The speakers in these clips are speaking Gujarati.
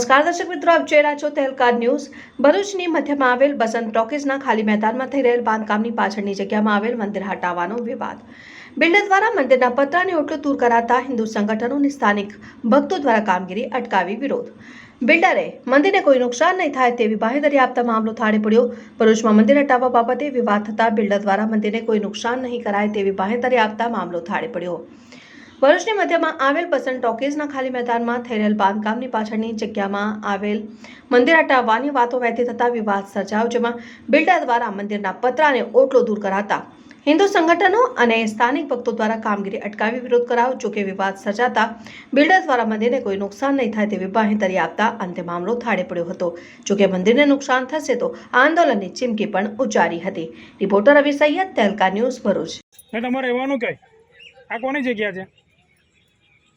નમસ્કાર દર્શક મિત્રો, આપ જોઈ રહ્યા છો તહેલકાર ન્યૂઝ. ભરૂચની મધ્યમાં આવેલ બસંત ટોકીઝના ખાલી મેદાનમાં થઈ રહેલ બાંધકામની પાછળની જગ્યામાં આવેલ મંદિર હટાવવાનો વિવાદ. બિલ્ડર દ્વારા મંદિરના પતરાની ઓટલો દૂર કરાતા હિન્દુ સંગઠનોની સ્થાનિક ભક્તો દ્વારા કામગીરી અટકાવી વિરોધ. બિલ્ડરે મંદિરને કોઈ નુકસાન નહીં થાય તેવી બાહેધરી આપતા મામલો થાળે પડ્યો. ભરૂચમાં મંદિર હટાવવા બાબતે વિવાદ થતા બિલ્ડર દ્વારા મંદિરને કોઈ નુકસાન નહીં કરાય તેવી બાહેધરી આપતા મામલો થાળે પડ્યો. ભરૂચની મધ્યમાં આવેલ પસંદ ટોકીઝના ખાલી મેદાનમાં થઈ રહેલ બાંધકામની પાછળની જગ્યામાં આવેલ મંદિર હટાવવાની વાતો વહેતી થતા વિવાદ સર્જાયો, જેમાં બિલ્ડર દ્વારા મંદિરના પતરાને ઓટલો દૂર કરાતા હિન્દુ સંગઠનો અને સ્થાનિક ભક્તો દ્વારા કામગીરી અટકાવી વિરોધ કરાયો જોકે વિવાદ સર્જાતા બિલ્ડર દ્વારા મંદિરને કોઈ નુકસાન નહીં થાય તેવી બાહેધરી આપતા અંતે મામલો થાળે પડ્યો હતો. જોકે મંદિરને નુકસાન થશે તો આંદોલનની ચીમકી પણ ઉચ્ચારી હતી. રિપોર્ટર રવિ સૈયદ તેલકા ન્યૂઝ ભરૂચ. તમારે રહેવાનું કઈ આ કોની જગ્યા છે?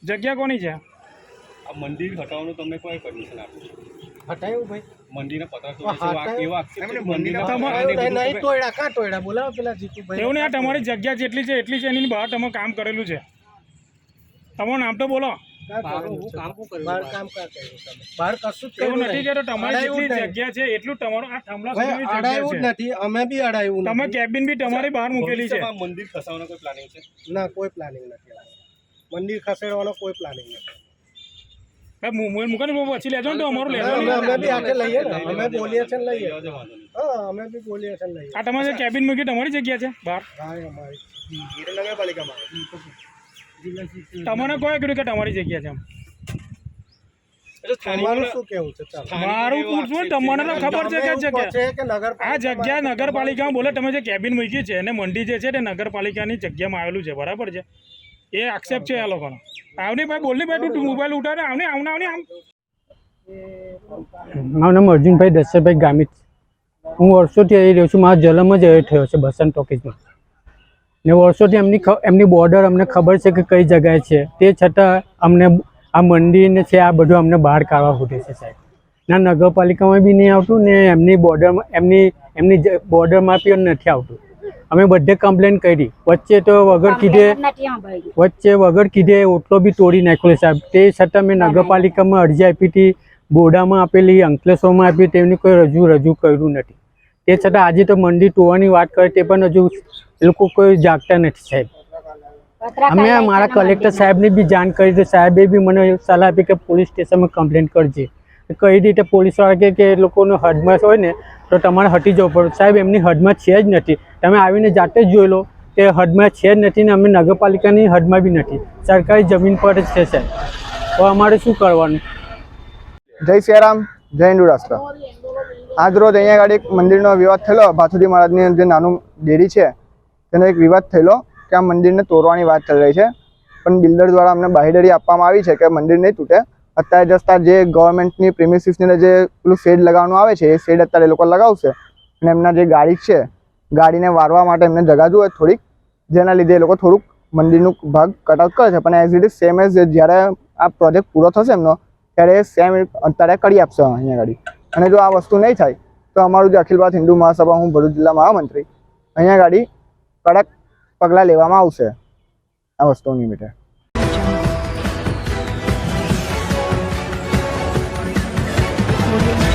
જગ્યા કોની છે? આ મંદિર હટાવવાનું તમને કોઈ પરમિશન આપ્યું હટાયું ભાઈ. મંદિરના પતરા છે, હટાયું. એવા કે મંદિરના પતરાને હટાયું નહીં તોડ્યા કાં તોડ્યા બોલાવો પેલા જીતુભાઈ. એવું નહીં આ તમારી જગ્યા જેટલી છે એટલી છે એની બહાર તમે કામ કરેલું છે. તમારું નામ તો બોલો. તમે? બહાર કશું જ એવું નથી કે તમારી અડાયું જેટલી જગ્યા છે એટલું તમારું ભાઈ, અડાયું જ નથી. અમે બી અડાયું તમે કેબિન બી તમારી બહાર મૂકેલી છે. મંદિર ખસાવવાનો કોઈ પ્લાનિંગ છે? ના કોઈ પ્લાનિંગ નથી. મંદિર ખસેડવાનો કોઈ પ્લાનિંગ નથી. ભાઈ મુ- મુ- ને પછી લેજો ને તો અમારું લેજો. અમે બી હાથે લઈએ ને. અમે બોલીએ છીએ લઈએ. લેવા દે વાંધો નહીં. હા અમે બી બોલીએ છીએ લઈએ. આ તમારે કેબિન મૂકી તમારી જગ્યા છે બહાર? હા તમને કોઈ કીધું કે તમારી જગ્યા છે એમ? એટલે સ્થાનિકોને- તમારું શું કેવું છે? ચાલો. સ્થાનિકોને મારું પૂછવું તમને તો ખબર છે કે જગ્યા. આ જગ્યા નગરપાલિકામાં બોલે તમે જે કેબિન મૂકી છે અને મંડી જે છે તે નગરપાલિકાની જગ્યામાં આવેલું છે બરાબર છે? એ આક્ષેપ છે આ લોકોનો. આવની ભાઈ બોલની ભાઈ તું મોબાઈલ ઉઠાવે આવને આવને આવને, આમ. મારું નામ અર્જુનભાઈ દશરભાઈ ગામિત હું વર્ષોથી અહીં રહ્યો છું. મારો જન્મ જ અહીં થયો છે બસંત ટોકીઝમાં. ને વર્ષોથી એમની એમની બોર્ડર અમને ખબર છે કે કઈ જગ્યાએ છે. તે છતાં અમને આ મંદિરને છે, આ બધું અમને બહાર કાઢવા ખૂટે છે સાહેબ. ના નગરપાલિકામાં બી નહીં આવતું ને એમની બોર્ડરમાં એમની એમની બોર્ડરમાં બી નથી આવતું. અમે બધે કમ્પ્લેન કરી. વચ્ચે તો વગર કીધે વચ્ચે વગર કીધે ઓટલો બી તોડી નાખ્યો સાહેબ. તે છતાં મેં નગરપાલિકામાં અરજી આપી હતી બોડામાં આપેલી અંકલેશ્વરમાં આપી તેમની કોઈ રજૂ રજૂ કર્યું નથી. તે છતાં આજે તો મંડી તોડવાની વાત કરે તે પણ હજુ એ લોકો કોઈ જાગતા નથી સાહેબ. અમે મારા કલેક્ટર સાહેબને બી જાણ કરી તો સાહેબે બી મને સલાહ આપી કે પોલીસ સ્ટેશનમાં કમ્પ્લેન કરજે. કઈ રીતે પોલીસવાળા કે એ લોકોનો હદમાં હોય ને તો તમારે હટી જવું પડે. સાહેબ એમની હદમાં છે જ નથી. તમે આવીને જાતે જ જોઈ લો કે હદમાં છે જ નથી ને અમે નગરપાલિકાની હદમાં બી નથી. સરકારી જમીન પર જ છે સાહેબ. તો અમારે શું કરવાનું? જય સિયારામ, જય હિન્દુ રાષ્ટ્ર. આજ રોજ અહીંયા આગળ એક મંદિરનો વિવાદ થયેલો. ભાથુડી મહારાજની જે નાનું ડેરી છે, તેનો એક વિવાદ થયેલો કે આ મંદિરને તોડવાની વાત ચાલી રહી છે. પણ બિલ્ડર દ્વારા અમને બાહેધરી આપવામાં આવી છે કે મંદિર નહીં તૂટે. અત્યારે જસ્ટ જે ગવર્મેન્ટની પ્રેમિસિસની જે પેલું શેડ લગાવવાનું આવે છે, એ શેડ અત્યારે એ લોકો લગાવશે. અને એમના જે ગાડી છે ગાડીને વારવા માટે એમને જગા જોઈએ થોડીક, જેના લીધે એ લોકો થોડુંક મંદિરનું ભાગ કટઆઉટ કરે છે. પણ as it is same as જ્યારે આ પ્રોજેક્ટ પૂરો થશે એમનો, ત્યારે સેમ અત્યારે કરી આપશે અહીંયા ગાડી. અને જો આ વસ્તુ નહીં થાય, તો અમારું જે અખિલ ભારત હિન્દુ મહાસભા, હું ભરૂચ જિલ્લા મહામંત્રી, અહીંયા ગાડી કડક પગલાં લેવામાં આવશે આ વસ્તુ નિમિત્તે Audio